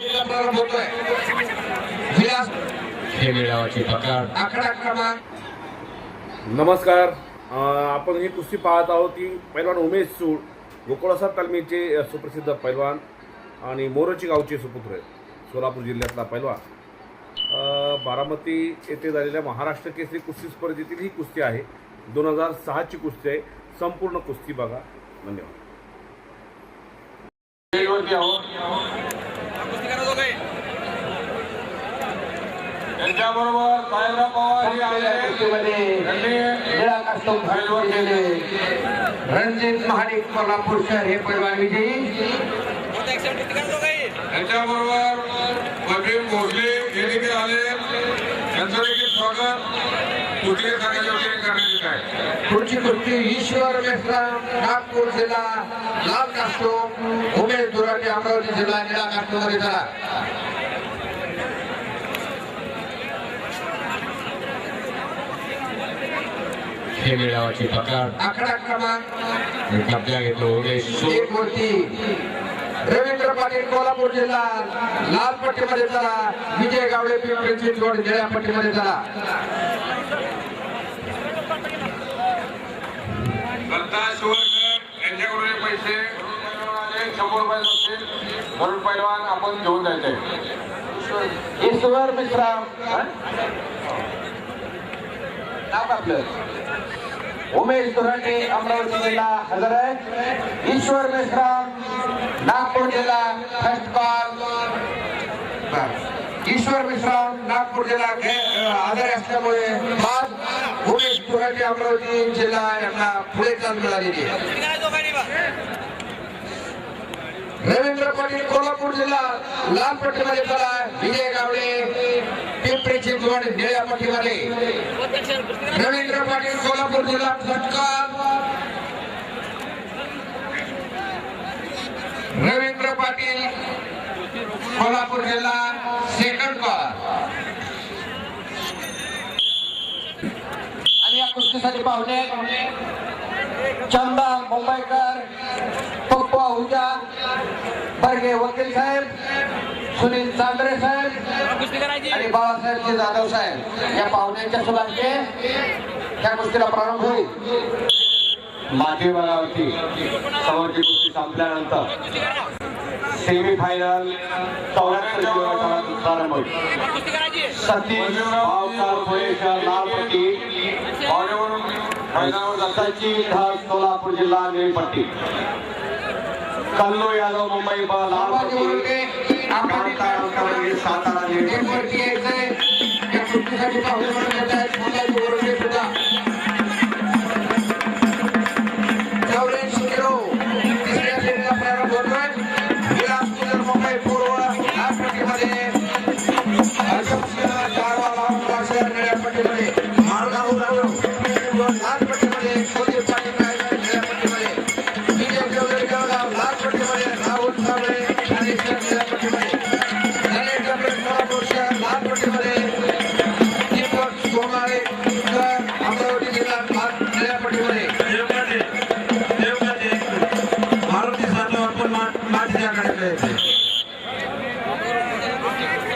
खेळाला प्रारंभ होतोय. विलास खेळाची पकड आकडा क्रमांक. नमस्कार. आपण ही कुस्ती पाहत आहोत ती पैलवान उमेश सूड गोकुळासा तालमीचे सुप्रसिद्ध पैलवान आणि मोरोची गावचे सुपुत्र आहेत सोलापूर जिल्ह्यातला पैलवान. बारामती येथे झालेल्या महाराष्ट्र केसरी कुस्ती स्पर्धेतील ही कुस्ती आहे. दोन हजार सहाची कुस्ती आहे. संपूर्ण कुस्ती बघा. धन्यवाद. त्याच्याबरोबर साहेबराव पवार हे रणजित महाडिक कोल्हापूर शहर हे पैलवान विजयी त्याच्याबरोबर प्रवीण भोसले हे देखील आले. त्यांचं देखील स्वागत. कुठले सांगायचे पुढची कुस्ती ईश्वर मेश्राम नागपूर जिल्हा लाल कास्टूम उमेश दुराटे अमरावती जिल्हा निळा कास्टूममध्ये चला. खेळाची पकड आकडा क्रमांक कब्जा घेतलो उमेश. सूड एक मूर्ती रवींद्र पाटील कोल्हापूर जिल्हा लाल पट्टीमध्ये चला. विजय गावडे पिंपरी चिंचवड निळ्या पट्टीमध्ये चला. दत्ता शिवरकर यांच्याकडून हे पैसे शंभर रुपये असतील. म्हणून पैलवान आपण घेऊन जायचे ईश्वर मिश्राम नाव आपलं? उमेश दुराटे अमरावती जिल्हा. हजर आहे. ईश्वर मेश्राम नागपूर जिल्हा फर्स्ट कॉल ईश्वर मिश्राम नागपूर जिल्हा आजारी असल्यामुळे आज उमेश दुराटे अमरावती जिल्हा यांना पुढे चाल मिळालेली आहे रवींद्र पाटील कोल्हापूर जिल्हा लाल पट्टीमध्ये चला. विजय गावडे पिंपरी चिंचवड निळ्या पट्टीमध्ये. रवींद्र पाटील कोल्हापूर जिल्हा फटकार रवींद्र पाटील कोल्हापूर जिल्हा सेकंड कॉल आणि या कुस्तीसाठी पाहुणे. चंदा मुंबईकर पप्पू आहुजा बर्गे वकील साहेब सुनील चांद्रे साहेब आणि बाळासाहेबजी जाधव साहेब. या पाहुण्यांच्या सुलांचे त्या कुस्तीला प्रारंभ होईल. मागे भागावरती समोरची कुस्ती संपल्यानंतर सेमी फायनल चौऱ्याहत्तर किलो प्रारंभ होईल. सतीश भावकार पुणेकर लालपती सचिन सोलापूर जिल्हा निळपट्टी कल्लू यादव मुंबई ब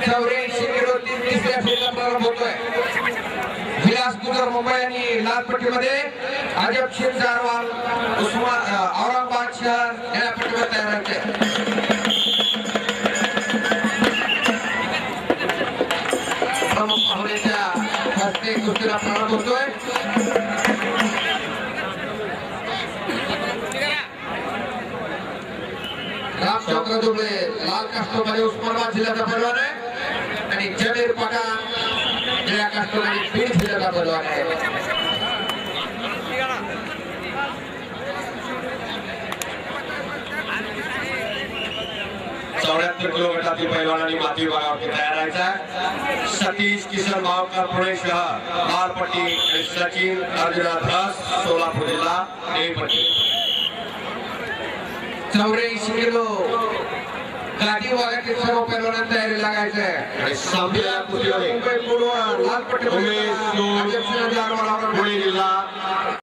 चौऱ्याऐंशी किलो तीन तिसऱ्या फेरीला प्रारंभ होतोय विलास गुजर मुंबई आणि लालपट्टीमध्ये अजब शेख जारवाल उस्मान औरंगाबाद शहर या पट्टीवर तयार रामचंद्र दुबळे लाल कास्टोमध्ये उस्मानाबाद जिल्ह्याचा पैलवान आहे. आणि जमीर पठाण निळ्या कास्टोमध्ये बीड जिल्ह्याचा पैलवान आहे. चौऱ्याहत्तर किलोमीटरातील गटातील पैलवानांनी माती विभागावरती तयार राहायचा सतीश किशन मावकर पुणे शहर लालपट्टी आणि सचिन अर्जुना धस सोलापूर जिल्हा निळपट्टी चौऱ्याऐंशी किलो गाठी वाघातील सर्व पैलवानांना तयारी लागायचंय आणि संपलेल्या कुस्तीमध्ये मुंबई पूर्व लालपट्टी उमेश सूर, पुणे जिल्हा